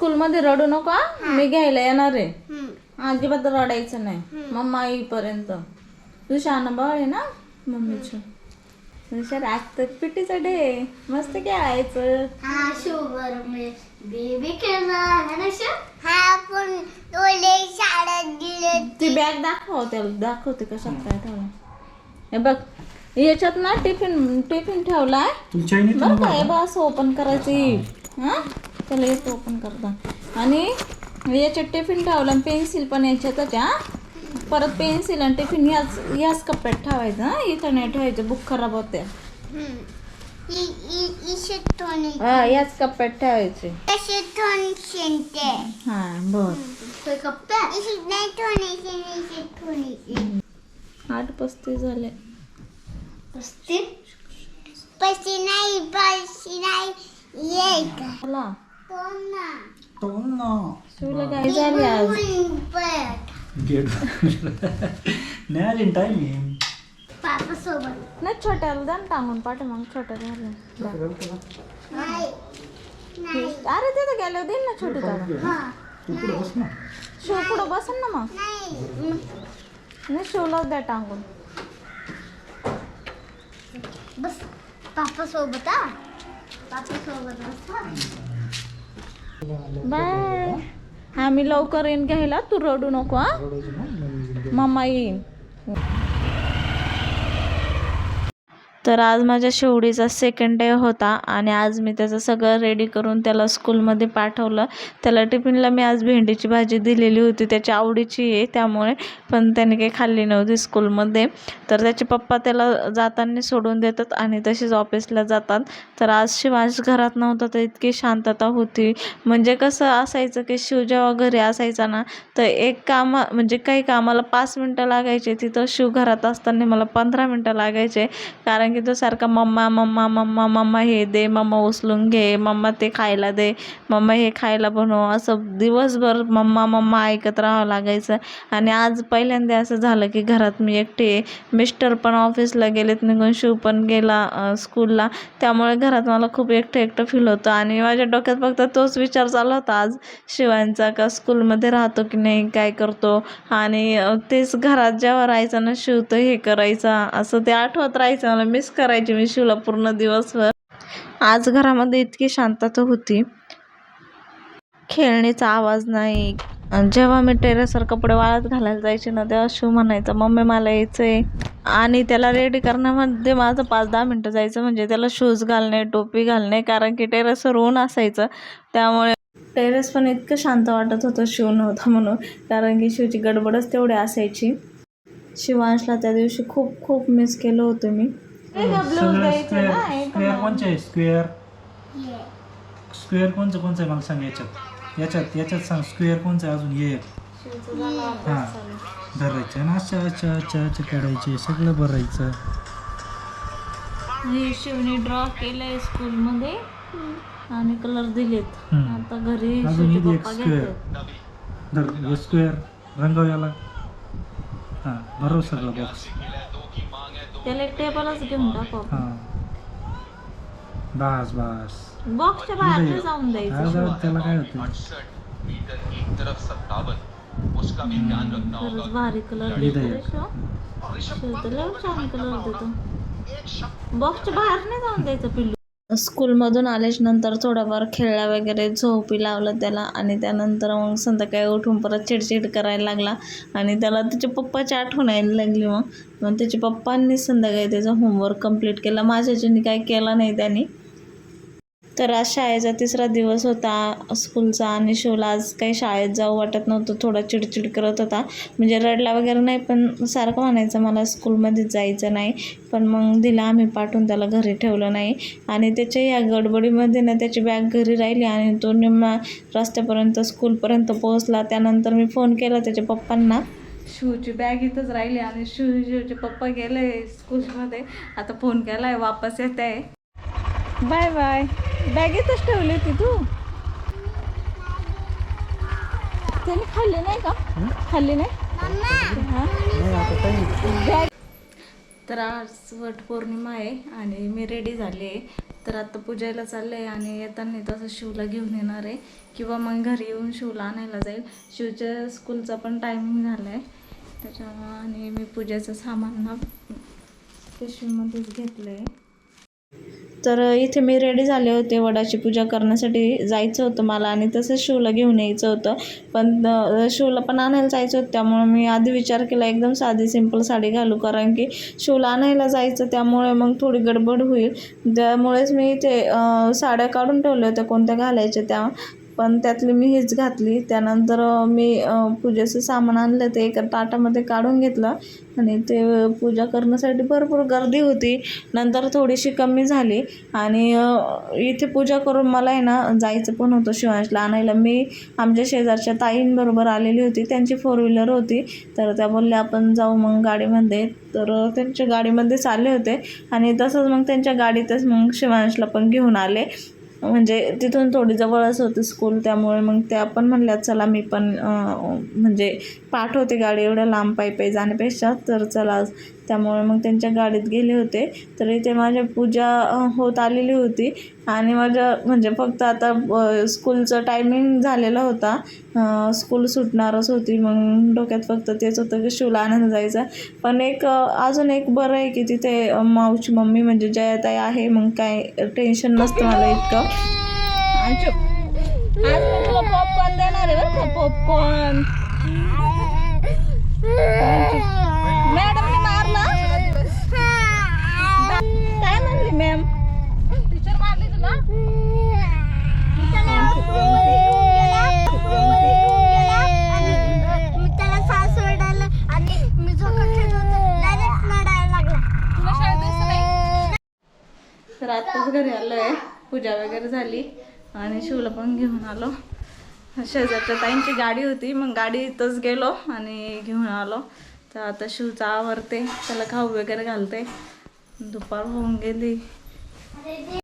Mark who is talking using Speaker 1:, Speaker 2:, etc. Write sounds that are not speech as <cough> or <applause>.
Speaker 1: स्कूलमध्ये रडू नको हा? मी घ्यायला येणार आहे.
Speaker 2: हम्म.
Speaker 1: अजिबात रडायचं नाही. मम्मा येईपर्यंत तू शहाणा बाळ आहे ना? मम्मीचं. हुशार आज तर पिटीचा डे मस्त खेळायचं.
Speaker 2: हा शुभर बेबी खेळणार है ना शो. हा डोले शाळेत गेले
Speaker 1: ती बॅग दाखव त्याला. दाखवते कशात काय ठेवलं. हे बघ याच्यात ना टिफिन टिफिन ठेवलाय. बरं का हे बघ असं ओपन करायचं. हां? त्याला येतं ओपन करता. आणि याच्यात टिफिन ठेवलं पेन्सिल पण याच्यातच हा परत पेन्सिल आणि टिफिन ह्याच ह्याच कप्प्यात ठेवायचं हा. इथं नाही ठेवायचं बुक खराब होते
Speaker 2: इशेटोनी
Speaker 1: हा याच कप्प्यात ठेवायचे. हां बर आठ पस्तीस झाले.
Speaker 2: पस्तीस? पस्ती नाही पस्ती नाही. एक.
Speaker 1: चला
Speaker 2: दोन ना
Speaker 3: तो ना
Speaker 1: शिवला काय झाले आज
Speaker 2: पण
Speaker 3: गेट नाही आली टाइम
Speaker 2: पापा सोबत
Speaker 1: नाही छोट्याला द्या ना टांगून पाठे मग छोट्या झालं.
Speaker 2: नाही. नाही.
Speaker 1: अरे तिथं गेल्यावर देईन ना छोटी
Speaker 2: हा.
Speaker 3: तू ना.
Speaker 1: शिव पुढं बसन ना मग.
Speaker 2: नाही.
Speaker 1: नाही शिवलाच द्या टांगून.
Speaker 2: बस. पापा सोबत हा. पापा सोबत बस.
Speaker 1: बाय. हा मी लवकर येईन घ्यायला. तू रडू नको हा.
Speaker 3: मम्मा
Speaker 1: येईन. तर आज माझ्या शेवडीचा सेकंड डे होता आणि आज मी त्याचं सगळं रेडी करून त्याला स्कूलमध्ये पाठवलं. त्याला टिफिनला मी आज भेंडीची भाजी दिलेली होती. त्याच्या आवडीची आहे त्यामुळे पण त्याने काही खाल्ली नव्हती स्कूलमध्ये तर त्याचे पप्पा त्याला जाताना सोडून देतात आणि तसेच ऑफिसला जातात. तर आज शिवाज घरात नव्हता तर इतकी शांतता होती. म्हणजे कसं असायचं की शिव जेव्हा घरी असायचा ना तर एक काम म्हणजे काही कामाला पाच मिनटं लागायचे. तिथं शिव घरात असताना मला पंधरा मिनटं लागायचे. कारण की तो सारखा मम्मा मम्मा मम्मा मम्मा हे दे मम्मा उचलून घे मम्मा ते खायला दे मम्मा हे खायला बनव. असं दिवसभर मम्मा मम्मा ऐकत राहावं लागायचं. आणि आज पहिल्यांदा असं झालं की घरात मी एकटी आहे. मिस्टर पण ऑफिसला गेलेत निघून शिव पण गेला स्कूलला. त्यामुळे घरात मला खूप एकटं एकटं फील होतं. आणि माझ्या डोक्यात फक्त तोच विचार चालू होता आज. शिवांचा का स्कूलमध्ये राहतो की नाही काय करतो? आणि तेच घरात जेव्हा राहायचं ना शिवतं हे करायचा. असं ते आठवत राहायचं मला. मिस करायची मी शिवला पूर्ण दिवसभर. आज घरामध्ये इतकी शांतता होती. खेळणीचा आवाज नाही. जेव्हा मी टेरेसवर कपडे वाळत घालायला जायचे ना तेव्हा शिव म्हणायचा मम्मी मला यायचं आहे आणि त्याला रेडी करण्यामध्ये माझं पाच दहा मिनटं जायचं म्हणजे त्याला शूज घालणे टोपी घालणे कारण की टेरेसवर ऊन असायचं. त्यामुळे टेरेस पण इतकं शांत वाटत होतं शिव नव्हता म्हणून कारण की शिवची गडबडच तेवढी असायची. शिवांशला त्या दिवशी खूप खूप मिस केलं होतं मी.
Speaker 3: स्क्वेअर स्क्वेअर कोणचं आहे? स्क्वेअर स्क्वेअर कोणचं कोणचं आहे? मला सांग याच्यात. याच्यात याच्यात सांग. स्क्वेअर कोणचं आहे अजून? ये हां. धरायचं ना? अच्छा अच्छा अच्छा अच्छा काढायचे सगळं भरायचं.
Speaker 1: हे शिवने ड्रॉ केलंय स्कूलमध्ये आणि कलर दिलेत. आता घरी
Speaker 3: अजून इथे एक स्क्वेअर धर हे स्क्वेअर रंगव याला. हां भरव सगळं बॉक्स
Speaker 1: त्याला एक टेबलच घेऊन टाकू
Speaker 3: हां बस बस.
Speaker 1: बॉक्सच्या बाहेर नाही जाऊन
Speaker 3: हा,
Speaker 1: द्यायचं
Speaker 3: जाऊ त्याला काय होतं.
Speaker 1: खरंच भारी कलर देतो. रे लय छान कलर देतो. बॉक्सच्या बाहेर नाही जाऊन द्यायचं पिल्लू. स्कूलमधून आल्याच्यानंतर नंतर थोडाफार खेळला वगैरे झोपी लावलं त्याला आणि त्यानंतर मग संध्याकाळी उठून परत चिडचिड करायला लागला आणि त्याला त्याच्या पप्पाची आठवण यायला लागली मग. मग त्याच्या पप्पांनी संध्याकाळी त्याचा होमवर्क कंप्लीट केला. माझ्याच्याने काय केला नाही त्याने तर आज शाळेचा तिसरा दिवस होता. स्कूलचा आणि शिवला आज काही शाळेत जाऊ वाटत नव्हतं. थोडा चिडचिड करत होता. म्हणजे रडला वगैरे नाही पण सारखं म्हणायचं मला स्कूलमध्ये जायचं नाही. पण मग दिला आम्ही पाठवून त्याला घरी ठेवलं नाही. आणि त्याच्या या गडबडीमध्ये ना त्याची बॅग घरी राहिली आणि तो निम्मा रस्त्यापर्यंत स्कूलपर्यंत पोहोचला. त्यानंतर मी फोन केला त्याच्या पप्पांना. शिवची बॅग इथंच राहिली आणि शिव शिवचे पप्पा गेले स्कूलमध्ये. आता फोन केलाय वापस येत आहे बाय बाय. बॅग इथंच ठेवली होती तू. त्याने खाल्ली नाही का? खाल्ली नाही? बॅग. तर आज वट पौर्णिमा आहे आणि मी रेडी झाले आहे. तर आता पूजायला चालले आहे आणि येताना तसं शिवला घेऊन येणार आहे. किंवा मग घरी येऊन शिवला आणायला जाईल. शिवच्या स्कूलचा पण टायमिंग झाला आहे त्याच्यामुळं आणि मी पूजेचं सामान ना पिशवीमध्येच घेतलं आहे तर इथे मी रेडी झाले होते वडाची पूजा करण्यासाठी. जायचं होतं मला आणि तसंच शिवला घेऊन यायचं होतं. पण शिवला पण आणायला जायचं होतं. त्यामुळे मी आधी विचार केला एकदम साधी सिंपल साडी घालू. कारण की शिवला आणायला जायचं त्यामुळे मग थोडी गडबड होईल. त्यामुळेच मी ते साड्या काढून ठेवल्या होत्या कोणत्या घालायच्या त्या. पण त्यातली मी हीच घातली. त्यानंतर मी पूजेचं सामान आणलं ते एका ताटामध्ये काढून घेतलं आणि ते पूजा करण्यासाठी भरपूर गर्दी होती. नंतर थोडीशी कमी झाली आणि इथे पूजा करून मला आहे ना जायचं पण होतं शिवांशला आणायला. मी आमच्या शेजारच्या ताईंबरोबर आलेली होती. त्यांची फोर व्हीलर होती. तर त्या बोलल्या आपण जाऊ मग गाडीमध्ये. तर त्यांच्या गाडीमध्ये चालले होते आणि तसंच मग त्यांच्या गाडीतच मग शिवांशला पण घेऊन आले. म्हणजे तिथून थोडी जवळच होती स्कूल त्यामुळे मग त्या पण म्हणल्या चला मी पण अं, म्हणजे पाठवते गाडी एवढ्या लांब पायी पायी जाण्यापेक्षा तर चला त्यामुळे मग त्यांच्या गाडीत गेले होते. तर इथे माझ्या पूजा होत आलेली होती. आणि माझ्या म्हणजे फक्त आता स्कूलचं टायमिंग झालेला होता. स्कूल सुटणारच होती. मग डोक्यात फक्त तेच होतं की शिवला आनंद जायचा. पण एक अजून एक बरं आहे की तिथे अं, मावची मम्मी म्हणजे जयाताई आहे. मग काय टेन्शन नसतं मला इतकं. आणि चुप. आज मी तुला पॉपकॉर्न देणार आहे बरं का पॉपकॉर्न <laughs> मॅडमने मारला काय म्हणली मॅम टीचर मारली तुला
Speaker 2: मी त्याला सास सोडायला आणि मी झोका खेळत होते डायरेक्ट लढायला लागला
Speaker 1: तर आत्ताच घरी आलो आहे पूजा वगैरे झाली आणि शिवला पण घेऊन आलो. शेजारच्या ताईंची गाडी होती मग गाडीतच गेलो आणि घेऊन आलो. तर आता शिवचा आवरते त्याला खाऊ वगैरे घालते. दुपार होऊन गेली.